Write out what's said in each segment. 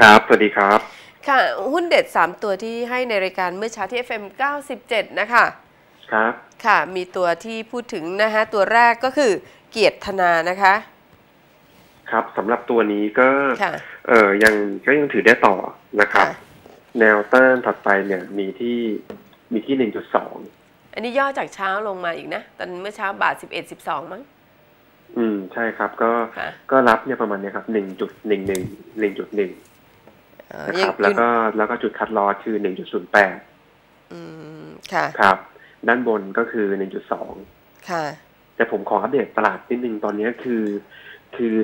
ครับ สวัสดีครับ ค่ะ หุ้นเด็ด 3 ตัวที่ให้ในรายการเมื่อเช้าที่ FM 97 นะคะ ครับ ค่ะ มีตัวที่พูดถึงนะคะตัวแรกก็คือเกียรติธนานะคะ ครับสำหรับตัวนี้ก็ค่ะเออยังก็ยังถือได้ต่อนะครับค่ะแนวต้านถัดไปเนี่ยมีที่มีที่หนึ่งจุดสองอันนี้ย่อจากเช้าลงมาอีกนะ ตอนเมื่อเช้าบาท 11 12 มั้งอืมใช่ครับก็ค่ะก็รับเนี่ยประมาณเนี้ยครับหนึ่งจุดหนึ่งหนึ่งหนึ่งจุดหนึ่งเอ่อ นะคยังรับแล้วก็แล้วก็จุดคัดลอสคือหนึ่งจุดศูนย์แปดอืมค่ะครับ ด้านบนก็คือหนึ่งจุดสองค่ะ แต่ผมขออัปเดตตลาดนิดนึงตอนเนี้ยคือ คือ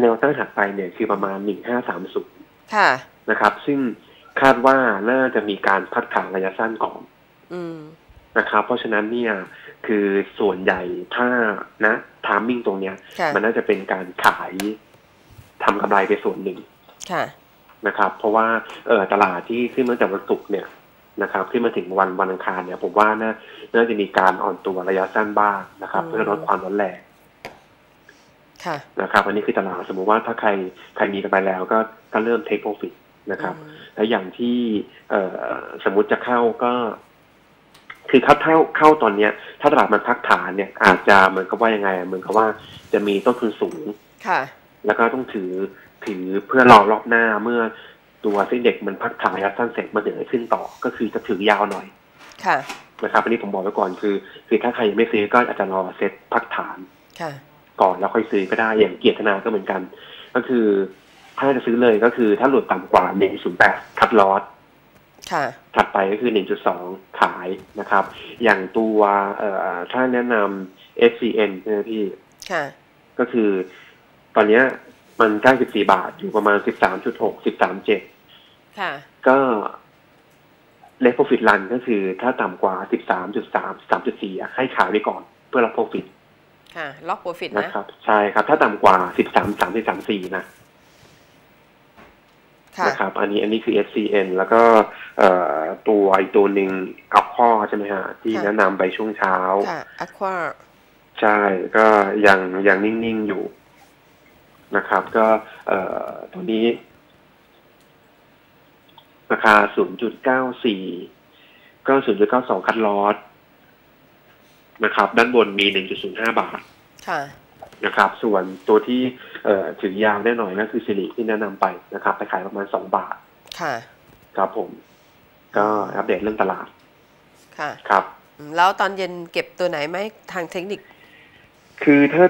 แนวต้านถัดไปเนี่ยคือประมาณหนึ่งห้าสามศูนย์ค่ะนะครับ ซึ่งคาดว่าน่าจะมีการพักฐานระยะสั้นก่อนอืมนะครับ เพราะฉะนั้นเนี่ยคือส่วนใหญ่ถ้านะทามมิ่งตรงเนี้ยค่ะมันน่าจะเป็นการขายทำกำไรไปส่วนหนึ่งค่ะ นะครับ เพราะว่าเออตลาดที่ขึ้นมาจากวันศุกร์เนี่ยนะครับขึ้นมาถึงวันวันอังคารเนี่ยผมว่าน่าน่าจะมีการอ่อนตัวระยะสั้นบ้างนะครับอืมเพื่อลดความร้อนแรงค่ะนะครับ อันนี้คือตลาดสมมุติว่าถ้าใครใครมีกันไปแล้วก็ก็เริ่ม take profit นะครับอืมและอย่างที่เอ่อสมมุติจะเข้าก็ คือถ้าเข้าเข้าตอนเนี้ย ถ้าตลาดมันพักฐานเนี่ย อาจจะเหมือนกับว่ายังไงอะเหมือนกับว่าจะมีต้นทุนสูงค่ะ แล้วก็ต้องถือ ถือเพื่อรอรอบหน้าเมื่อตัวเส้นเด็กมันพักฐานระยะสั้นเสร็จมาเดินขึ้นต่อก็คือจะถือยาวหน่อย ค่ะนะครับอันนี้ผมบอกไว้ก่อนคือ คือถ้าใครยังไม่ซื้อก็อาจจะรอเซ็ตพักฐานค่ะก่อนแล้วค่อยซื้อก็ได้อย่างเกียรตินาก็เหมือนกัน ก็คือถ้าจะซื้อเลยก็คือถ้าหลุดต่ำกว่า 108 คัดลอสค่ะถัดไปก็คือ 1.2 ขายนะครับ อย่างตัวเอ่อถ้าแนะนำ SCN นะพี่ค่ะก็คือตอนเนี้ย มันใกล้14บาทอยู่ประมาณ13.6 13.7ค่ะ ก็เลฟโปรฟิตรันก็คือถ้าต่ำกว่า13.3 3.4อะให้ขายไว้ก่อนเพื่อรับโปรฟิตค่ะ ล็อกโปรฟิตนะนะครับ ใช่ครับ ถ้าต่ำกว่า13 3 3 4นะค่ะนะครับ อันนี้อันนี้คือ SCN แล้วก็เอ่อตัวอีกตัวหนึ่งอัลข้อใช่ไหมฮะ ที่ค่ะแนะนำไปช่วงเช้าค่ะอควาใช่ก็ยังยังนิ่ง ๆ อยู่ นะครับ ก็เอ่อตัวนี้ ราคา 0.94 ก็ 0.92 คัดลอสนะครับ ด้านบนมี 1.05 บาทค่ะนะครับ ส่วนตัวที่เอ่อถือยาวแน่หน่อยก็คือสิริที่แนะนำไปนะครับ ไปขายประมาณ 2 บาทค่ะครับผม ก็อัปเดตเรื่องตลาดค่ะครับอืมแล้วตอนเย็นเก็บตัวไหนไหมทางเทคนิค คือถ้า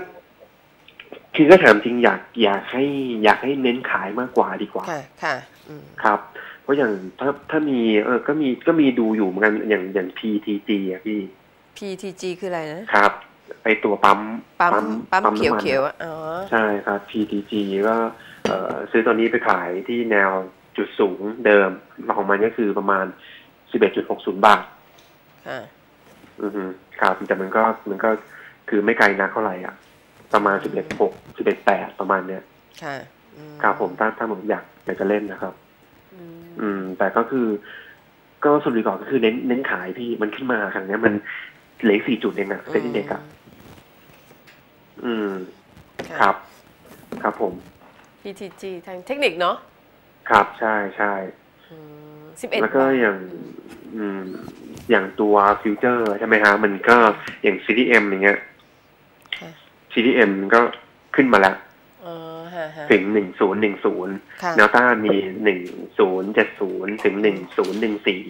คือก็ถามจริงอยากอยากให้อยากให้เน้นขายมากกว่าดีกว่า ค่ะค่ะอืมครับ เพราะอย่างถ้าถ้ามีเออก็มีก็มีดูอยู่เหมือนกันอย่างอย่าง PTG อะพี่ PTG คืออะไรนะครับไอตัวปั๊มปั๊มปั๊มน้ำนเขียวเขียวๆอะอ๋อใช่ครับ PTG ก็เอ่อซื้อตอนนี้ไปขายที่แนวจุดสูงเดิมของมันก็คือประมาณ11.60บาทค่ะอือฮึครับแต่มันก็มันก็คือไม่ไกลนักเท่าไหร่อะ ประมาณ11.6 11.8ประมาณเนี้ยค่ะอืครับผมถ้าถ้าผมอยากอยากจะเล่นนะครับอืมอืม แต่ก็คือ ก็สรุปก่อนก็คือเน้นเน้นขายพี่มันขึ้นมาครั้งเนี้ยมันเหลือสี่จุดเองอะเซ็นเด็กอะอืมะครับ ครับผม PTG ทางเทคนิคเนาะครับใช่ใช่สิบเอ็ดแล้วก็อย่างอืม อย่างตัวฟิวเจอร์ใช่ไหมฮะ มันก็อย่าง CDM อย่างเงี้ยค่ะ CDM ก็ขึ้นมาแล้วอ๋อฮะฮะถึงหนึ่งศูนย์หนึ่งศูนย์ค่ะแนวต้านมีหนึ่งศูนย์เจ็ดศูนย์ถึงหนึ่งศูนย์หนึ่งสี่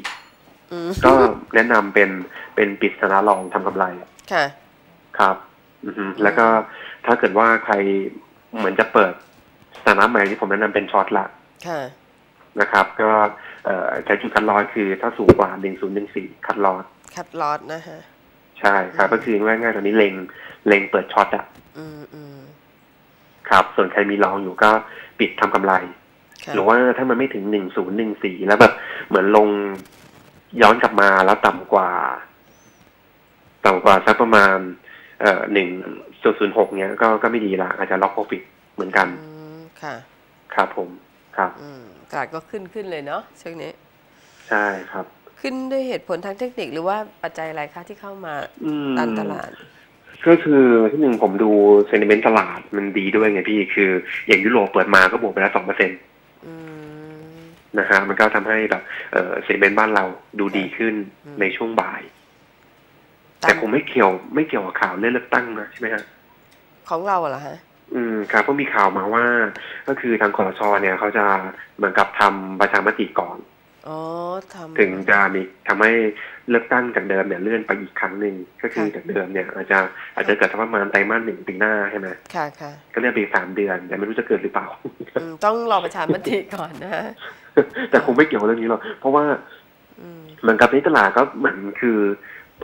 อืมก็แนะนำเป็นเป็นปริศนาลองทำกำไรค่ะครับอือฮึแล้วก็ถ้าเกิดว่าใครเหมือนจะเปิดสถานะใหม่ที่ผมแนะนำเป็นช็อตละค่ะนะครับ ก็เอ่อใช้จุดคัดลอสคือถ้าสูงกว่า1014คัดลอสคัดลอตนะฮะ ใช่ครับ ก็คือง่ายๆตอนนี้เล็งเล็งเปิดช็อตอะอืมอืมครับ ส่วนใครมีลองอยู่ก็ปิดทำกำไรค่ะหรือว่าถ้ามันไม่ถึง1014แล้วแบบเหมือนลงย้อนกลับมาแล้วต่ำกว่า ต่ำกว่าสักประมาณ เอ่อหนึ่งศูนย์หกเนี้ยก็ก็ไม่ดีละอาจจะล็อกโปรฟิตเหมือนกันอืมค่ะ ครับผมครับอืมตลาดก็ขึ้นขึ้นเลยเนาะช่วงนี้ ใช่ครับ ขึ้นด้วยเหตุผลทางเทคนิคหรือว่าปัจจัยอะไรคะที่เข้ามาอืมดันตลาด ก็คือที่หนึ่งผมดูเซนิเมนต์ตลาดมันดีด้วยไงพี่คือ อย่างยุโรปเปิดมาก็บวกไปแล้วสองเปอร์เซ็นอืมนะฮะมันก็ทำให้แบบเออเซนเมนต์บ้านเราดูดีขึ้นอืมในช่วงบ่ายตาแต่มคงไม่เกี่ยวไม่เกี่ยวกับข่าวเรื่องเลือกตั้งนะใช่ไหมฮะของเราเหรอฮะอืมครับเพราะมีข่าวมาว่า ก็คือทางคอสชเนี่ยเขาจะเหมือนกับทำประชามติก่อน อ๋อทำ ถึงจะมีทำให้เลือกตั้งจากเดิมเนี่ยเลื่อนไปอีกครั้งหนึ่งก็คือค่ะจากเดิมเนี่ย อาจจะอาจจะเกิดสักประมาณไตรมาสหนึ่งปีหน้าใช่ไหมค่ะค่ะก็เลื่อนไปอีกสามเดือนแต่ไม่รู้จะเกิดหรือเปล่าอืมต้องรอประชามติก่อนนะฮะแต่คงไม่เกี่ยวกับเรื่องนี้หรอกเพราะว่าอืมเหมือนกับในตลาดก็เหมือนคือ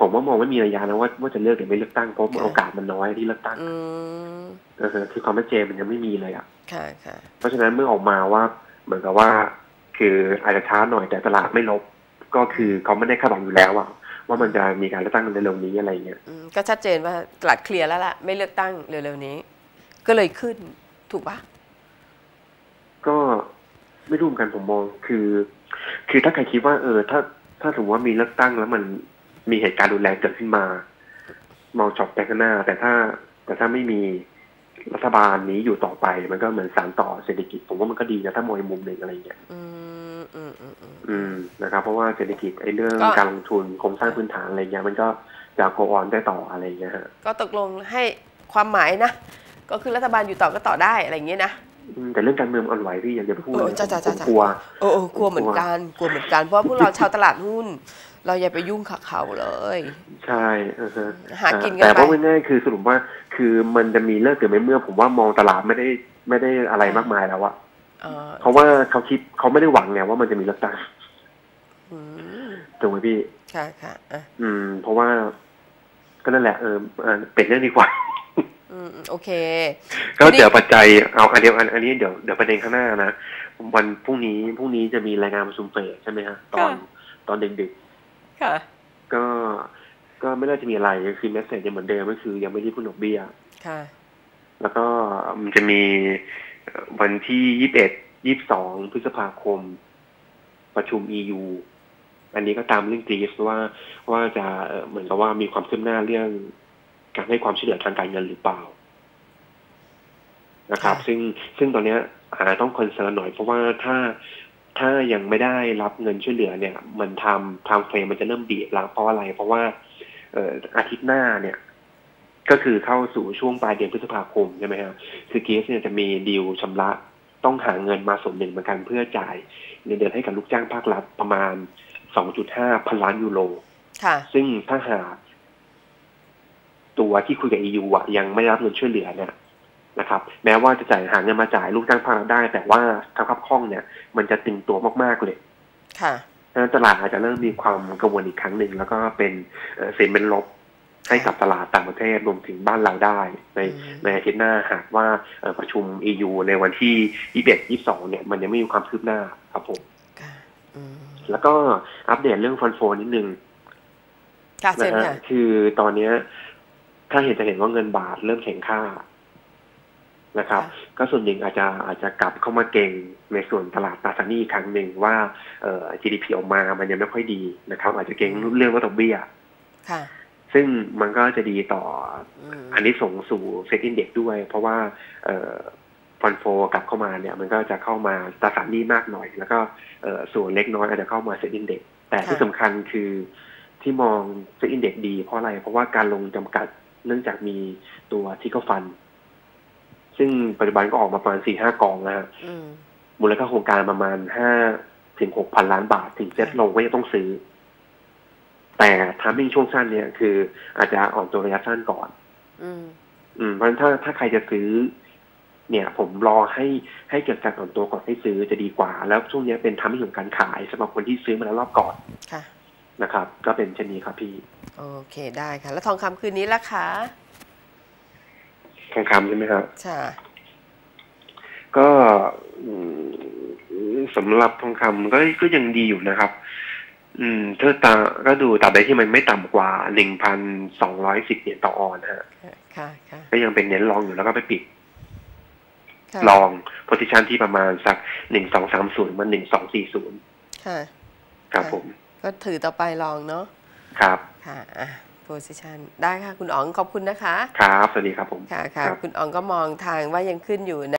ผมว่ามองไม่มีระยะนะว่าว่าจะเลือกหรือไม่เลือกตั้งเพราะค่ะโอกาสมันน้อยที่เลือกตั้งอืมเออคือความชัดเจนมันยังไม่มีเลยอะค่ะค่ะเพราะฉะนั้นเมื่อออกมาว่า เหมือนกับว่า คืออาจจะช้าหน่อยแต่ตลาดไม่ลบ ก็คือเขาไม่ได้คาดหวังอยู่แล้วอะว่ามันจะมีการเลือกตั้งในเร็วๆนี้อะไรเงี้ยอืมก็ชัดเจนว่าตลาดเคลียร์แล้วล่ะ ไม่เลือกตั้งเร็วๆนี้ ก็เลยขึ้นถูกปะก็ไม่รู้เหมือนกันผมมองคือ คือถ้าใครคิดว่า เออ ถ้าถ้าสมมติว่ามีเลือกตั้งแล้วมันมีเหตุการณ์รุนแรงเกิดขึ้นมา มองช็อตไปข้างหน้า แต่ถ้าแต่ถ้าไม่มีรัฐบาลนี้อยู่ต่อไป มันก็เหมือนสานต่อเศรษฐกิจ ผมว่ามันก็ดีนะถ้ามองในมุมหนึ่งอะไรเงี้ยอืม อืมอืมอืมอืมนะครับ เพราะว่าเศรษฐกิจไอ้เรื่องก็การลงทุนโครงสร้างพื้นฐานอะไรเงี้ยมันก็จะโกออนได้ต่ออะไรเงี้ยฮะก็ตกลงให้ความหมายนะก็คือรัฐบาลอยู่ต่อก็ต่อได้อะไรอย่างเงี้ยนะอืมแต่เรื่องการเมืองมันอ่อนไหวพี่อย่าอย่าไปพูดเออจ้ะจ้ะผมจ้ะกลัวเออเออกลัวเหมือนกันกลัวเหมือนกันเพราะว่าพวกเราชาวตลาดหุ้น เราอย่าไปยุ่งกับเขาเลย ใช่อือฮะหากินกันแต่ไปเพราะง่ายๆคือสรุปว่าคือมันจะมีเลิกหรือไม่เมื่อ ผมว่ามองตลาดไม่ได้ไม่ได้อะไรมากมายแล้วอะ เออเพราะว่าเขาคิดเขาไม่ได้หวังไงว่ามันจะมีเลือกตั้งอืมถูกไหมพี่ค่ะค่ะอะอืม เพราะว่า ก็นั่นแหละเออเออเป็นเรื่องดีกว่า อืมโอเค ก็ทีนี้เดี๋ยวปัจจัยเอาอันเดียวอันอันนี้เดี๋ยวเดี๋ยวประเด็นข้างหน้านะวันพรุ่งนี้พรุ่งนี้จะมีรายงานประชุมเฟดใช่ไหมฮะตอนตอนดึกๆค่ะ ก็ก็ไม่น่าจะมีอะไรก็คือเมสเซจยังเหมือนเดิมก็คือ ยังไม่ได้ขึ้นดอกเบี้ยค่ะ แล้วก็มันจะมีเอ่อ วันที่ยี่สิบเอ็ดยี่สิบสองพฤษภาคม ประชุม EU อันนี้ก็ตามเรื่องกรีซว่าว่าจะเอ่อเหมือนกับว่ามีความคืบหน้าเรื่องการให้ความช่วยเหลือทางการเงินหรือเปล่านะครับค่ะซึ่งซึ่งตอนเนี้ยอาจจะต้องคอนเซิร์นหน่อยเพราะว่าถ้าถ้ายังไม่ได้รับเงินช่วยเหลือเนี่ย มันทำทำเฟรมมันจะเริ่มบีบแล้วเพราะอะไร เพราะว่าเอ่ออาทิตย์หน้าเนี่ย ก็คือเข้าสู่ช่วงปลายเดือนพฤษภาคมใช่ไหมครับคือเกสเนี่ยจะมีดีลชำระต้องหาเงินมาส่วนหนึ่งเหมือนกันเพื่อจ่ายเงินเดือนให้กับลูกจ้างภาครัฐประมาณ 2.5 พันล้านยูโรค่ะซึ่งถ้าหากตัวที่คุยกับ EU อะยังไม่ได้รับเงินช่วยเหลือเนี่ยนะครับ แม้ว่าจะจ่ายหาเงินมาจ่ายลูกจ้างภาครัฐได้ แต่ว่าทางคับข้องเนี่ย มันจะตึงตัวมากๆเลย ค่ะดังนั้นตลาดอาจจะเริ่มมีความกังวลอีกครั้งหนึ่งแล้วก็เป็นเอ่อเซ็นเป็นลบ ให้กับตลาดต่างประเทศรวมถึงบ้านเราได้ในอืมในอาทิตย์หน้าหากว่าเอ่อประชุม EU ในวันที่ 21 22 เนี่ย มันยังไม่มีความคืบหน้าครับผมค่ะอืมแล้วก็อัปเดตเรื่องฟันโฟนิดนึงค่ะเชินะญฮะค่ะคือตอนเนี้ยถ้าเห็นจะเห็นว่าเงินบาทเริ่มแข็งค่านะครับค่ะก็ส่วนหนึ่งอาจจะอาจจะกลับเข้ามาเก่งในส่วนตลาดตราสารหนี้อีกครั้งหนึ่งว่าเอ่อ GDP ออกมามันยังไม่ค่อยดีนะครับ อาจจะเก่งเรื่องว่าดอกเบี้ยค่ะ ซึ่งมันก็จะดีต่ออืมอันนี้ส่งสู่เซ็ตอินเด็กด้วย เพราะว่าเอ่อฟันโฟกลับเข้ามาเนี่ย มันก็จะเข้ามาตราสารหนี้มากหน่อย แล้วก็เอ่อส่วนเล็กน้อยอาจจะเข้ามาเซ็ตอินเด็กแต่ที่สำคัญคือที่มองเซ็ตอินเด็กดีเพราะอะไรเพราะว่าการลงจำกัดเนื่องจากมีตัวที่เขาฟัน ซึ่งปัจจุบันก็ออกมาประมาณสี่ห้ากองนะฮะอืมมูลค่าโครงการประมาณห้าถึงหกพันล้านบาท ถึงเซ็ตลงก็ยังต้องซื้อ แต่ทามมิ่งช่วงสั้นเนี่ยคืออาจจะอ่อนตัวระยะสั้นก่อน อืม อืมเพราะฉะนั้นถ้าถ้าใครจะซื้อ เนี่ย ผมรอให้ให้เกิดการอ่อนตัวก่อนให้ซื้อจะดีกว่า แล้วช่วงนี้เป็นทามมิ่งของการขายสำหรับคนที่ซื้อมาแล้วรอบก่อนค่ะนะครับ ก็เป็นเช่นนี้ครับพี่ โอเคได้ค่ะ แล้วทองคำคืนนี้ล่ะคะทองคำใช่ไหมครับใช่ก็อืมสำหรับทองคำก็ก็ยังดีอยู่นะครับ อืมถ้าตาก็ดูตราบใดที่มันไม่ต่ำกว่าหนึ่งพันสองร้อยสิบเหรียญต่อออนนะฮะค่ะค่ะก็ยังเป็นเน้นลองอยู่แล้วก็ไปปิดค่ะลองโพซิชันที่ประมาณสักหนึ่งสองสามศูนย์มันหนึ่งสองสี่ศูนย์ค่ะครับผม ก็ถือต่อไปลองเนาะครับค่ะอะ position ได้ค่ะ คุณอ๋องขอบคุณนะคะ ครับ สวัสดีครับผม ค่ะค่ะครับคุณอ๋องก็มองทางว่ายังขึ้นอยู่นะ